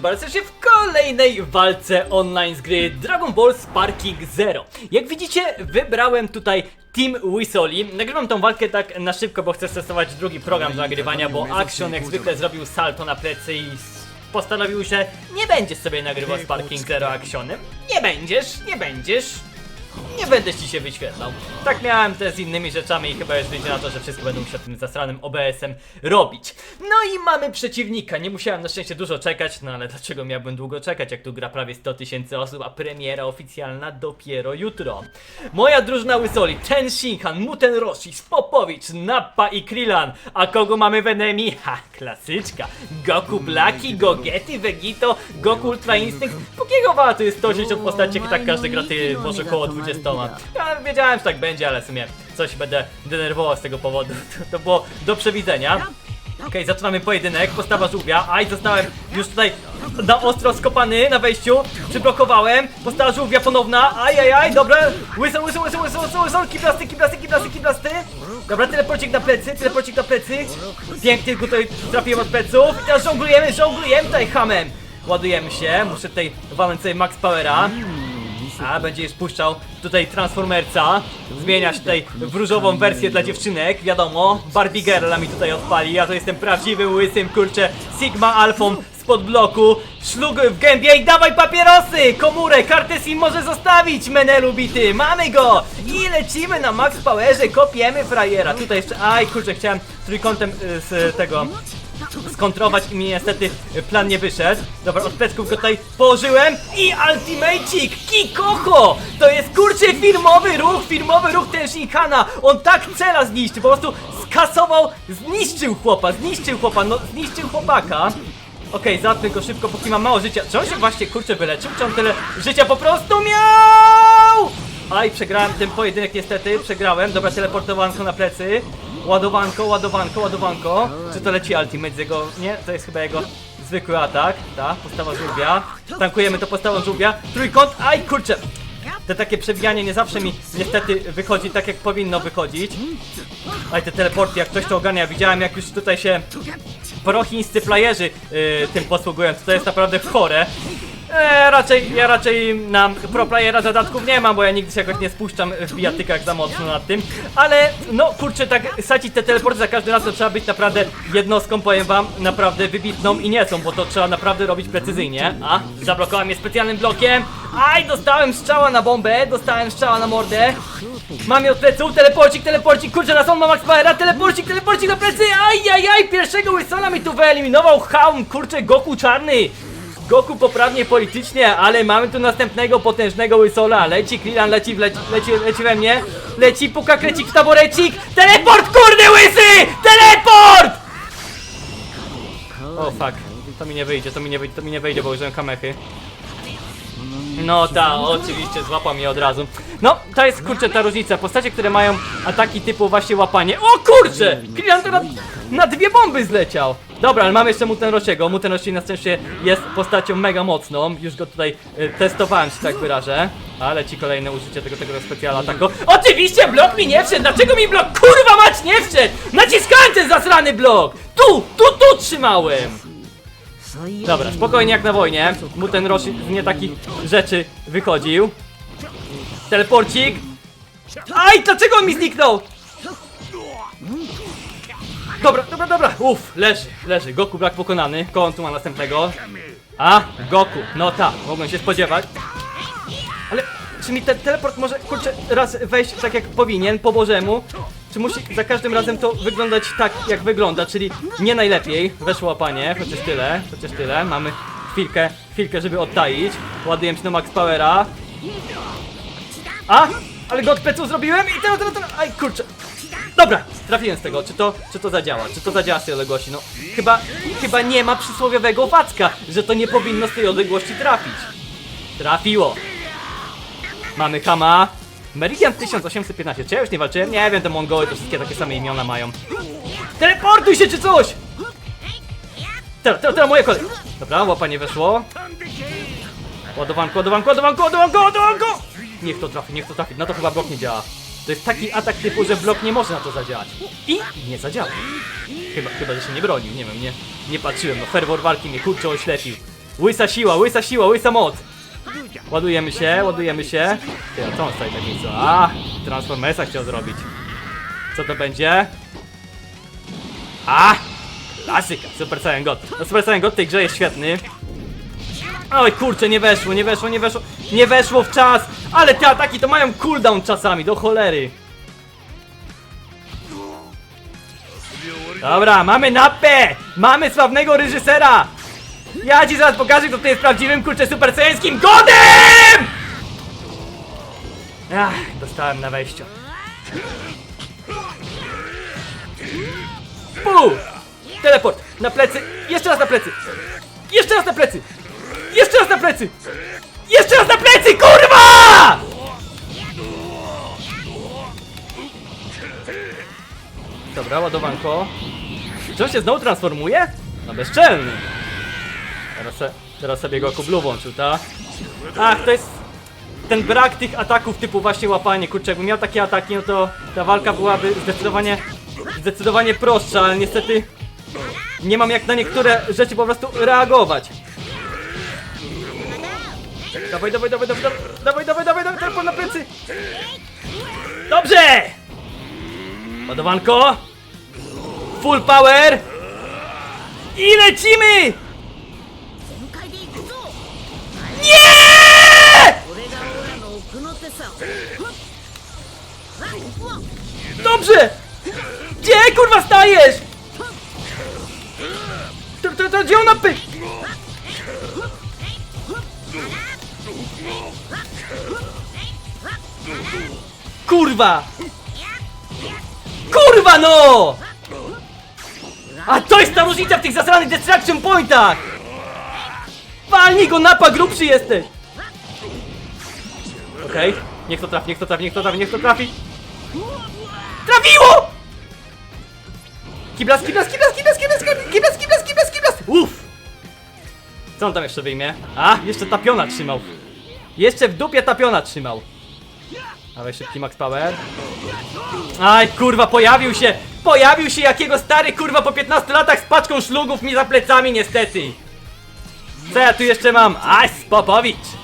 bardzo serdecznie w kolejnej walce online z gry Dragon Ball Sparking Zero. Jak widzicie, wybrałem tutaj Team Wisoli. Nagrywam tą walkę tak na szybko, bo chcę testować drugi program do nagrywania, bo Action jak zwykle zrobił salto na plecy i postanowił, że nie będziesz sobie nagrywał Sparking Zero Actionem. Nie będziesz, nie będziesz. Nie będę ci się wyświetlał. Tak miałem też z innymi rzeczami i chyba już wyjdzie na to, że wszystko będą się tym zasranym OBS-em robić. No i mamy przeciwnika. Nie musiałem na szczęście dużo czekać, no ale dlaczego miałbym długo czekać, jak tu gra prawie 100 tysięcy osób, a premiera oficjalna dopiero jutro. Moja drużyna Łysoli, Ten Shinhan, Muten Roshi, Spopowicz, Nappa i Krillan. A kogo mamy w enemy? Ha, klasyczka. Goku Blaki, Gogety, Vegito, Goku Ultra Instinct. Pókiego wała to jest 180 postaci, jak i tak każdy gra ty może około 20. Ja wiedziałem, że tak będzie, ale w sumie coś będę denerwował z tego powodu. To, to było do przewidzenia. Okej, zaczynamy pojedynek, postawa żółwia. Aj, zostałem już tutaj na ostro skopany na wejściu. Przyblokowałem. Postawa żółwia ponowna. Aj, aj, aj, dobra. Łysol, łysol, łysol, łysol, łysol, łysol. Kiblasty, kiblasty, kiblasty, kiblasty. Dobra, teleporcik na plecy, teleporcik na plecy. Pięknie go tutaj trafiłem od pleców. I teraz żonglujemy, żonglujemy tutaj hamem. Ładujemy się, muszę tutaj walnąć sobie max powera. A, będzie już puszczał tutaj Transformerca. Zmienia się tutaj w różową wersję dla dziewczynek, wiadomo. Barbie Girla mi tutaj odpali, ja to jestem prawdziwym łysym, kurczę, Sigma Alfą spod bloku. Szlug w gębie i dawaj papierosy! Komórę, Kartesin może zostawić, Menelu bity, mamy go! I lecimy na Max Powerze, kopiemy frajera. Tutaj jeszcze, aj kurczę, chciałem trójkątem y, z tego skontrować i mi niestety plan nie wyszedł. Dobra, od plecków go tutaj położyłem i ultimate'ik Kikoho! To jest kurczę firmowy ruch, firmowy ruch Tenshinhana! On tak cela zniszczył, po prostu skasował, zniszczył chłopa, zniszczył chłopa, no zniszczył chłopaka. Okej, okay, go szybko, póki ma mało życia. Czy on się właśnie kurczę wyleczył? Czy on tyle życia po prostu miał? Aj, przegrałem ten pojedynek niestety, przegrałem. Dobra, teleportowanko na plecy. Ładowanko, ładowanko, ładowanko. Czy to leci ultimate z jego... Nie, to jest chyba jego zwykły atak. Ta, postawa żółwia. Tankujemy to postawą żółwia. Trójkąt, aj kurczę. Te takie przewijanie nie zawsze mi niestety wychodzi tak jak powinno wychodzić. Aj te teleporty, jak ktoś to ogarnia, widziałem jak już tutaj się prochińscy playerzy yy, tym posługują, to jest naprawdę chore. Eee, raczej, ja raczej na pro playera zadatków nie mam, bo ja nigdy się jakoś nie spuszczam w bijatykach za mocno nad tym. Ale no kurczę, tak sadzić te teleporty za każdym razem trzeba być naprawdę jednostką, powiem wam, naprawdę wybitną i nie są, bo to trzeba naprawdę robić precyzyjnie. A, zablokowałem je specjalnym blokiem. Aj, dostałem strzała na bombę, dostałem strzała na mordę. Mam je od pleców, teleporcik, teleporcik, kurczę, na są ma Max Powera, teleporcik, teleporcik na plecy, aj, aj, aj, pierwszego Wilsona mi tu wyeliminował, haum, kurczę, Goku czarny. Goku poprawnie politycznie, ale mamy tu następnego potężnego łysola. Leci Krillan, leci, leci, leci, leci we mnie. Leci puka krecik w taborecik. Teleport, kurde łysy! Teleport! O fuck, to mi nie wyjdzie, to mi nie wyjdzie, to mi nie wyjdzie, bo użyłem kamechy. No ta, oczywiście, złapał mnie od razu. No, to jest kurczę ta różnica. Postacie, które mają ataki typu właśnie łapanie. O kurczę! Krillan to na, na dwie bomby zleciał. Dobra, ale mamy jeszcze Muten Rosiego. Muten Rosi na szczęście jest postacią mega mocną. Już go tutaj y, testowałem, się tak wyrażę. Ale ci kolejne użycie tego, tego specjala ataku. Oczywiście blok mi nie wszedł! Dlaczego mi blok kurwa mać nie wszedł? Naciskałem ten zasrany blok! Tu, tu, tu trzymałem! Dobra, spokojnie jak na wojnie. Muten Roshi z nie takich rzeczy wychodził. Teleporcik. Aj, dlaczego on mi zniknął? Dobra, dobra, dobra. Uff, leży, leży. Goku brak pokonany. Koło on tu ma następnego? A, Goku. No tak, mogłem się spodziewać. Ale czy mi ten teleport może, kurczę, raz wejść tak jak powinien, po bożemu? Czy musi za każdym razem to wyglądać tak, jak wygląda, czyli nie najlepiej? Weszło łapanie, chociaż tyle, chociaż tyle. Mamy chwilkę, chwilkę, żeby odtaić. Ładuję się na max powera. A! Ale go od pleców zrobiłem i teraz, teraz, teraz, aj kurczę. Dobra, trafiłem z tego, czy to, czy to zadziała, czy to zadziała z tej odległości, no chyba, chyba nie ma przysłowiowego wacka, że to nie powinno z tej odległości trafić. Trafiło. Mamy Hama. Meridian 1815, czy ja już nie walczyłem? Nie wiem, te Mongoły to wszystkie takie same imiona mają. Teleportuj się czy coś! Teraz, teraz, teraz moja kolej. Dobra, łapanie weszło. Ładowanko, ładowanko, ładowanko, ładowanko, ładowanko! Niech to trafi, niech to trafi. No to chyba blok nie działa. To jest taki atak typu, że blok nie może na to zadziałać. I nie zadziała. Chyba, chyba, że się nie bronił, nie wiem, nie, nie patrzyłem. No ferwor walki mnie kurczę oślepił. Łysa siła, łysa siła, łysa moc. Ładujemy się, ładujemy się. Ty, a co on stoi tak nic? A, Transformersa chciał zrobić. Co to będzie? A! Klasyka, Super Saiyan God. No Super Saiyan God w tej grze jest świetny. Oj kurczę, nie weszło, nie weszło, nie weszło, nie weszło w czas! Ale te ataki to mają cooldown czasami, do cholery. Dobra, mamy napę! Mamy sławnego reżysera! Ja ci zaraz pokażę, kto to jest prawdziwym kurczę super godem! Ach, dostałem na wejściu. Pu! Teleport! Na plecy! Jeszcze raz na plecy! Jeszcze raz na plecy! Jeszcze raz na plecy! Jeszcze raz na plecy, kurwa! Dobra, ładowanko. Czy on się znowu transformuje? No bezczelny. Teraz, teraz sobie go kublu włączył, ta? Ach, to jest ten brak tych ataków typu właśnie łapanie, kurczę, jakbym miał takie ataki, no to ta walka byłaby zdecydowanie, zdecydowanie prostsza, ale niestety nie mam jak na niektóre rzeczy po prostu reagować. Dawaj, dawaj, dawaj, dawaj, dawaj, dawaj, dawaj, dawaj, teleport na plecy! Dobrze! Ładowanko! Full power! I lecimy! Dobrze! Gdzie kurwa stajesz? To, to, to gdzie ona py... Kurwa! Kurwa no! A to jest ta różnica w tych zasranych distraction pointach! Walnij go napa, grubszy jesteś! Okej, niech to trafi, niech to trafi, niech to trafi, niech to trafi! Trafiło! Kiblas, kiblas, kiblas, kiblas, kiblas, kiblas, kiblas, kiblas, kiblas! Uff! Co on tam jeszcze wyjmie? A, jeszcze tapiona trzymał. Jeszcze w dupie tapiona trzymał. Dawaj szybki max power. Aj, kurwa, pojawił się! Pojawił się jakiego stary kurwa po 15 latach z paczką szlugów mi za plecami niestety. Co ja tu jeszcze mam? Aj, Spopowicz!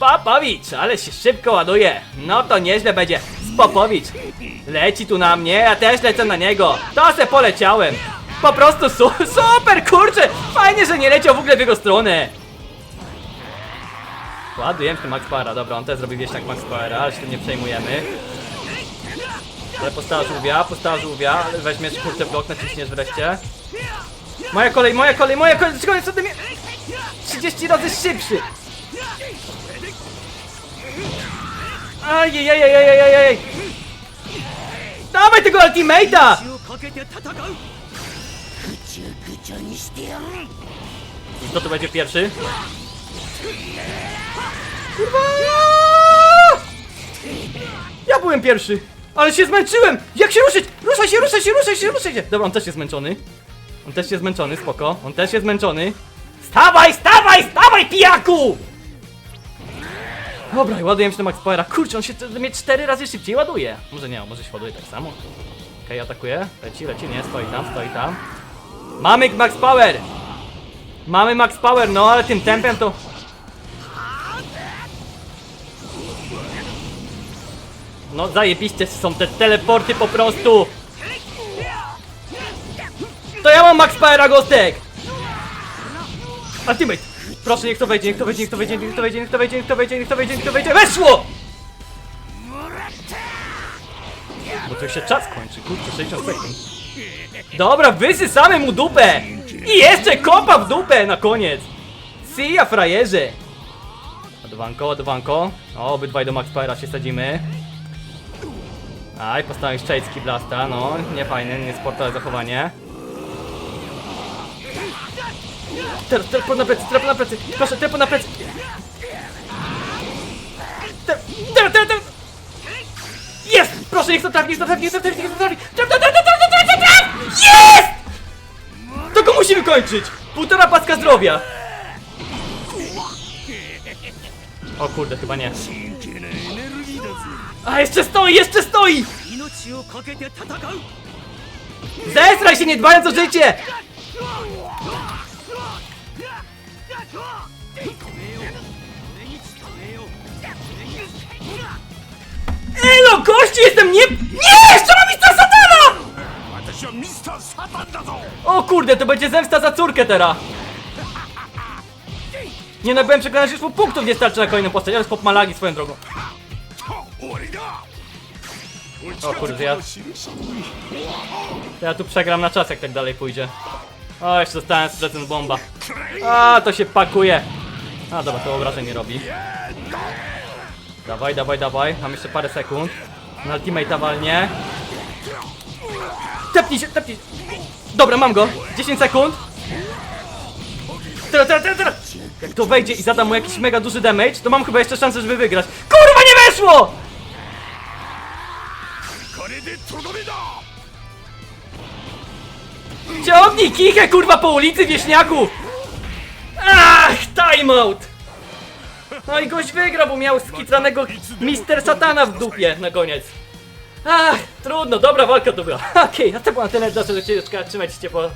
Spopowicz, ale się szybko ładuje. No to nieźle będzie. Spopowicz. Leci tu na mnie, ja też lecę na niego. To se poleciałem. Po prostu su super, kurczę! Fajnie, że nie leciał w ogóle w jego stronę. Ładujemy ten Max Powera, dobra, on też zrobi wieśniak Max Powera, ale się tym nie przejmujemy. Ale postała żółwia, postała żółwia, weźmiesz kurczę blok, naciśniesz wreszcie. Moja kolej, moja kolej, moja kolej, dlaczego jest ode mnie 30 razy szybszy? Ajajajajajajaj! Dawaj tego ultimate'a! I kto tu będzie pierwszy? Kurwa! Ja byłem pierwszy! Ale się zmęczyłem! Jak się ruszyć? Ruszaj się, ruszaj się, ruszaj się, ruszaj się! Dobra, on też jest zmęczony. On też jest zmęczony, spoko. On też jest zmęczony. Stawaj, stawaj, stawaj, pijaku! Dobra, i ładujemy się do Max Powera. Kurczę, on się t- mnie cztery razy szybciej ładuje. Może nie, może się ładuje tak samo. Okej, atakuje. Leci, leci, nie, stoi tam, stoi tam. Mamy Max Power! Mamy Max Power, no ale tym tempem to... No zajebiście są te teleporty po prostu! To ja mam Max Powera, Gostek! Ultimate! Proszę, niech to wejdzie, niech to wejdzie, niech to wejdzie, niech to wejdzie, niech to wejdzie, niech to wejdzie, niech to wejdzie, niech to wejdzie, weszło! Bo to się czas kończy, kurczę, 60 sekund. Dobra, wysysamy mu dupę! I jeszcze kopa w dupę na koniec! Ya, frajerze! Ładowanko, ładowanko. O, obydwaj do Max Powera się sadzimy. Aj, postawić Shadeski Blasta, no, nie fajne, nie sportowe zachowanie. Teraz, teraz na plecy, teraz na plecy. Proszę, teraz na plecy. Teraz, teraz, teraz. Jest! Proszę, niech to trafi, niech to trafi, niech to trafi, niech to trafi. Traf, traf, traf, traf, traf, traf, traf! Jest! To go musimy kończyć. Półtora paska zdrowia. O kurde, chyba nie. A, jeszcze stoi, jeszcze stoi! Zesraj się, nie dbając o życie! no, gościu, jestem nie... Nie! Jeszcze mam mistrza satana! O kurde, to będzie zemsta za córkę teraz. Nie no, byłem że już mu punktów nie starczy na kolejną postać, ale pop malagi swoją drogą. O kurde, ja... Ja tu przegram na czas, jak tak dalej pójdzie. O, jeszcze dostałem z bomba. A, to się pakuje. A, dobra, to obrażeń nie robi. Dawaj, dawaj, dawaj. Mam jeszcze parę sekund. Na ultimate'a walnie. Tepnij się, tepnij się. Dobra, mam go. 10 sekund. Teraz, teraz, teraz, teraz. Jak to wejdzie i zadam mu jakiś mega duży damage, to mam chyba jeszcze szansę, żeby wygrać. Kurwa, nie weszło! Ciągnij kichę, kurwa, po ulicy, wieśniaku! Ach, timeout! No i gość wygrał, bo miał skitranego Mister Satana w dupie na koniec. Ach, trudno, dobra walka to była. Okej, a to było na tyle, że trzymajcie się ciepło.